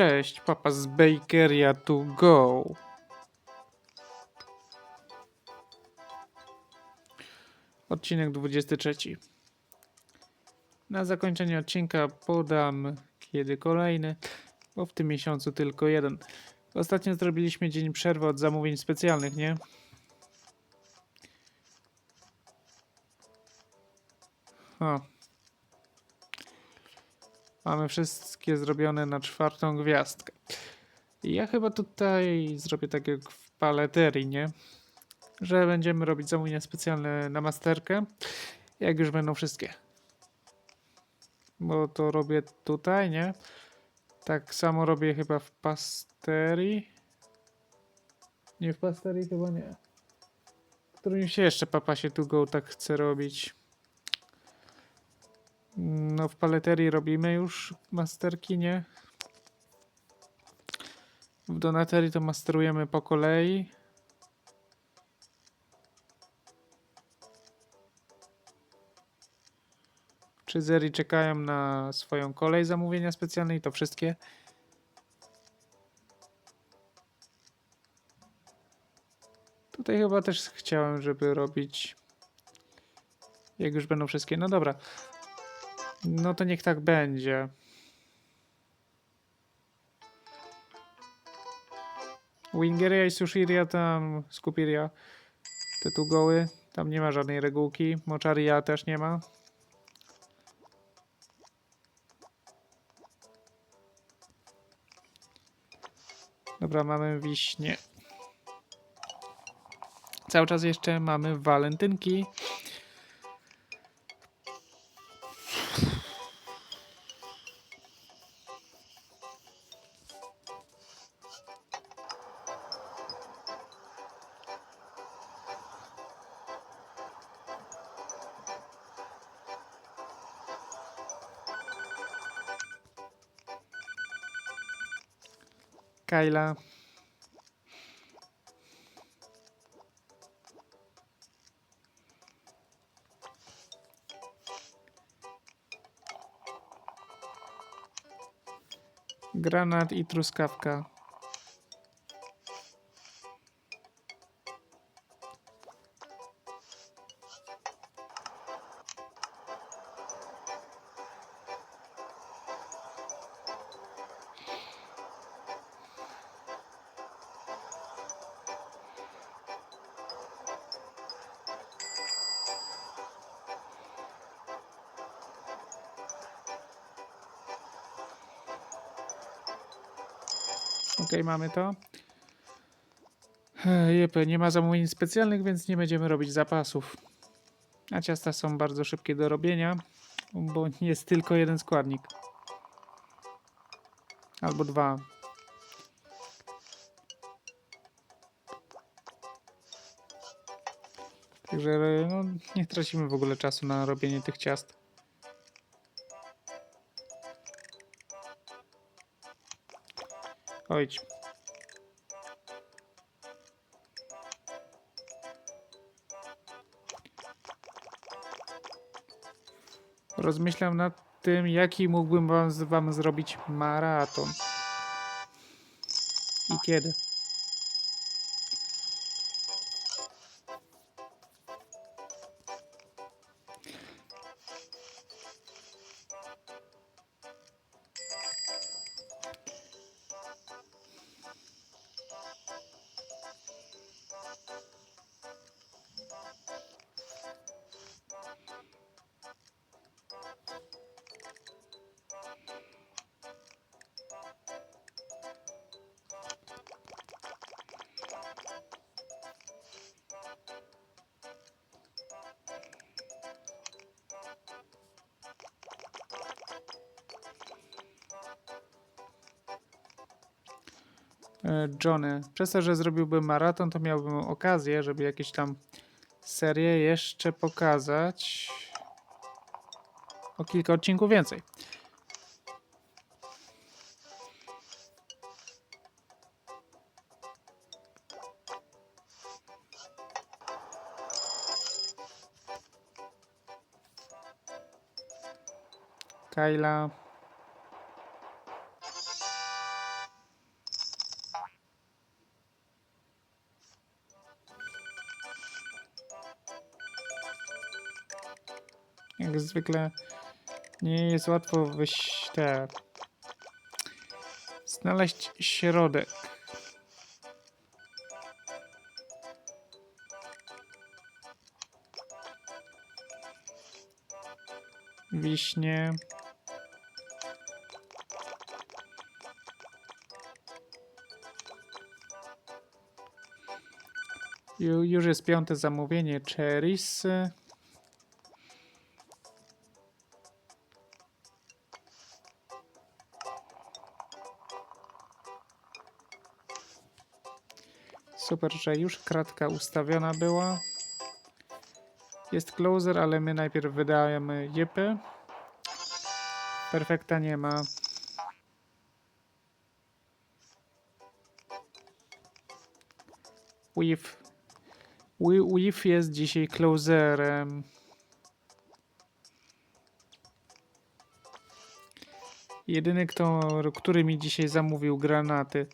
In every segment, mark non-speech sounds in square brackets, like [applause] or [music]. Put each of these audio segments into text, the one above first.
Cześć, papa z Bakeria to go. Odcinek 23. Na zakończenie odcinka podam kiedy kolejny, bo w tym miesiącu tylko jeden. Ostatnio zrobiliśmy dzień przerwy od zamówień specjalnych, nie? O. Mamy wszystkie zrobione na czwartą gwiazdkę. Ja chyba tutaj zrobię tak jak w paleterii, nie? Że będziemy robić zamówienia specjalne na masterkę, jak już będą wszystkie. Bo to robię tutaj, nie? Tak samo robię chyba w pasterii. Nie w pasterii chyba nie. W którymś jeszcze papa się tu go tak chce robić. No w paleterii robimy już masterki, nie? W donaterii to masterujemy po kolei. Czy Zeri czekają na swoją kolej zamówienia specjalne i to wszystkie? Tutaj chyba też chciałem, żeby robić jak już będą wszystkie. No dobra. No to niech tak będzie. Wingeria i Sushiria tam, Skupiria, te tu goły, tam nie ma żadnej regułki. Moczaria też nie ma. Dobra, mamy wiśnie. Cały czas jeszcze mamy walentynki. Kyla. Granat i truskawka. Ok, mamy to. E, Jep, nie ma zamówień specjalnych, więc nie będziemy robić zapasów. A ciasta są bardzo szybkie do robienia, bo jest tylko jeden składnik. Albo dwa. Także no, nie tracimy w ogóle czasu na robienie tych ciast. Ojdź. Rozmyślam nad tym, jaki mógłbym wam, wam zrobić maraton. I kiedy. Johnny. Przez to, że zrobiłbym maraton, to miałbym okazję, żeby jakieś tam serię jeszcze pokazać o kilka odcinków więcej. Kyla. Zwykle nie jest łatwo wyś te znaleźć środek. Wiśnie. Ju, już jest piąte zamówienie cherries. Super, że już kratka ustawiona była. Jest closer, ale my najpierw wydajemy jepy. Perfekta nie ma. Weave. We- Weave jest dzisiaj closerem. Jedyny, kto, który mi dzisiaj zamówił granaty.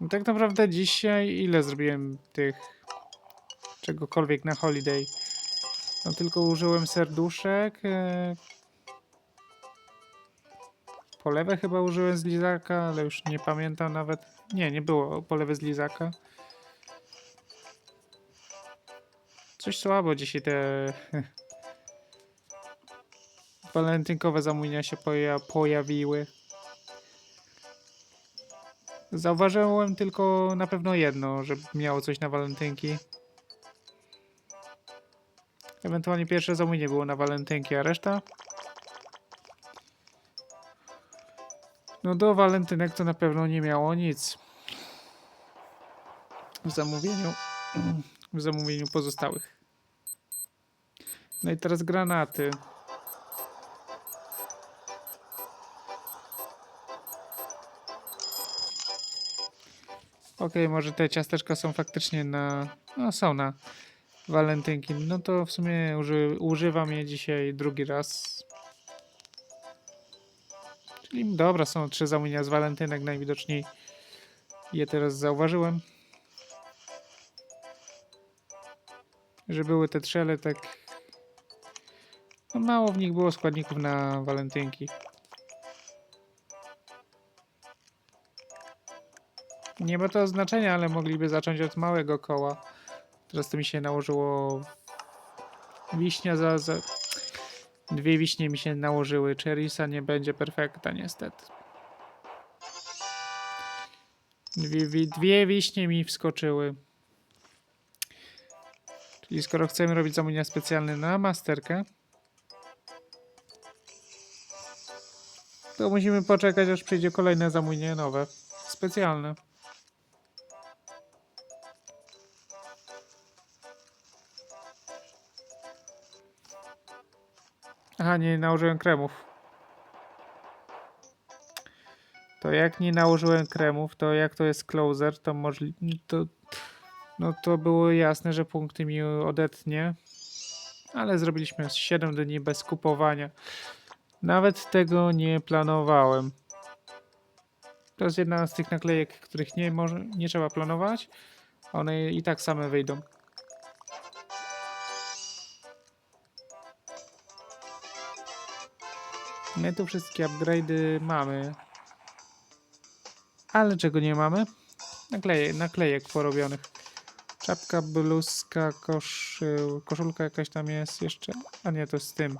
No tak naprawdę dzisiaj ile zrobiłem tych czegokolwiek na holiday? No tylko użyłem serduszek. E... Polewę chyba użyłem z lizaka, ale już nie pamiętam nawet. Nie, nie było polewy z lizaka. Coś słabo dzisiaj te [laughs] walentynkowe zamówienia się poja pojawiły. Zauważyłem tylko na pewno jedno, że miało coś na walentynki. Ewentualnie pierwsze zamówienie było na walentynki, a reszta? No do walentynek to na pewno nie miało nic. W zamówieniu. W zamówieniu pozostałych. No i teraz granaty. Okej, może te ciasteczka są faktycznie na. No, są na walentynki. No to w sumie uży, używam je dzisiaj drugi raz. Czyli dobra, są trzy zamówienia z walentynek najwidoczniej. Je teraz zauważyłem. Że były te trzy, ale tak. No mało w nich było składników na walentynki. Nie ma to znaczenia, ale mogliby zacząć od małego koła. Teraz to mi się nałożyło. Wiśnia za. za... Dwie wiśnie mi się nałożyły. Cherrysa nie będzie perfekta, niestety. Dwie, wi- dwie wiśnie mi wskoczyły. Czyli skoro chcemy robić zamówienia specjalne na masterkę, to musimy poczekać, aż przyjdzie kolejne zamówienie nowe. Specjalne. Aha, nie nałożyłem kremów. To jak nie nałożyłem kremów, to jak to jest closer, to możliwe. To, no to było jasne, że punkty mi odetnie. Ale zrobiliśmy 7 dni bez kupowania. Nawet tego nie planowałem. To jest jedna z tych naklejek, których nie, może, nie trzeba planować. One i tak same wyjdą. My tu wszystkie upgrade'y mamy. Ale czego nie mamy? Nakleje, naklejek porobionych. Czapka, bluzka, koszulka jakaś tam jest jeszcze. A nie, to z tym.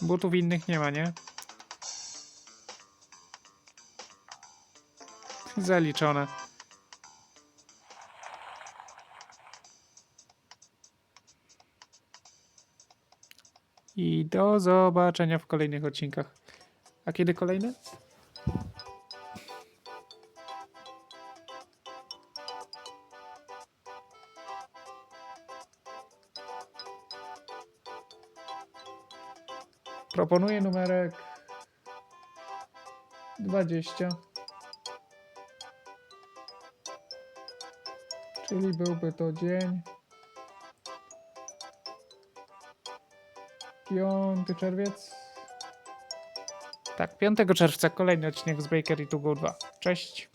Butów innych nie ma, nie? Zaliczone. I do zobaczenia w kolejnych odcinkach. A kiedy kolejny? Proponuję numerek 20. Czyli byłby to dzień 5 czerwiec. Tak, 5 czerwca kolejny odcinek z Bakery to Go 2. Cześć.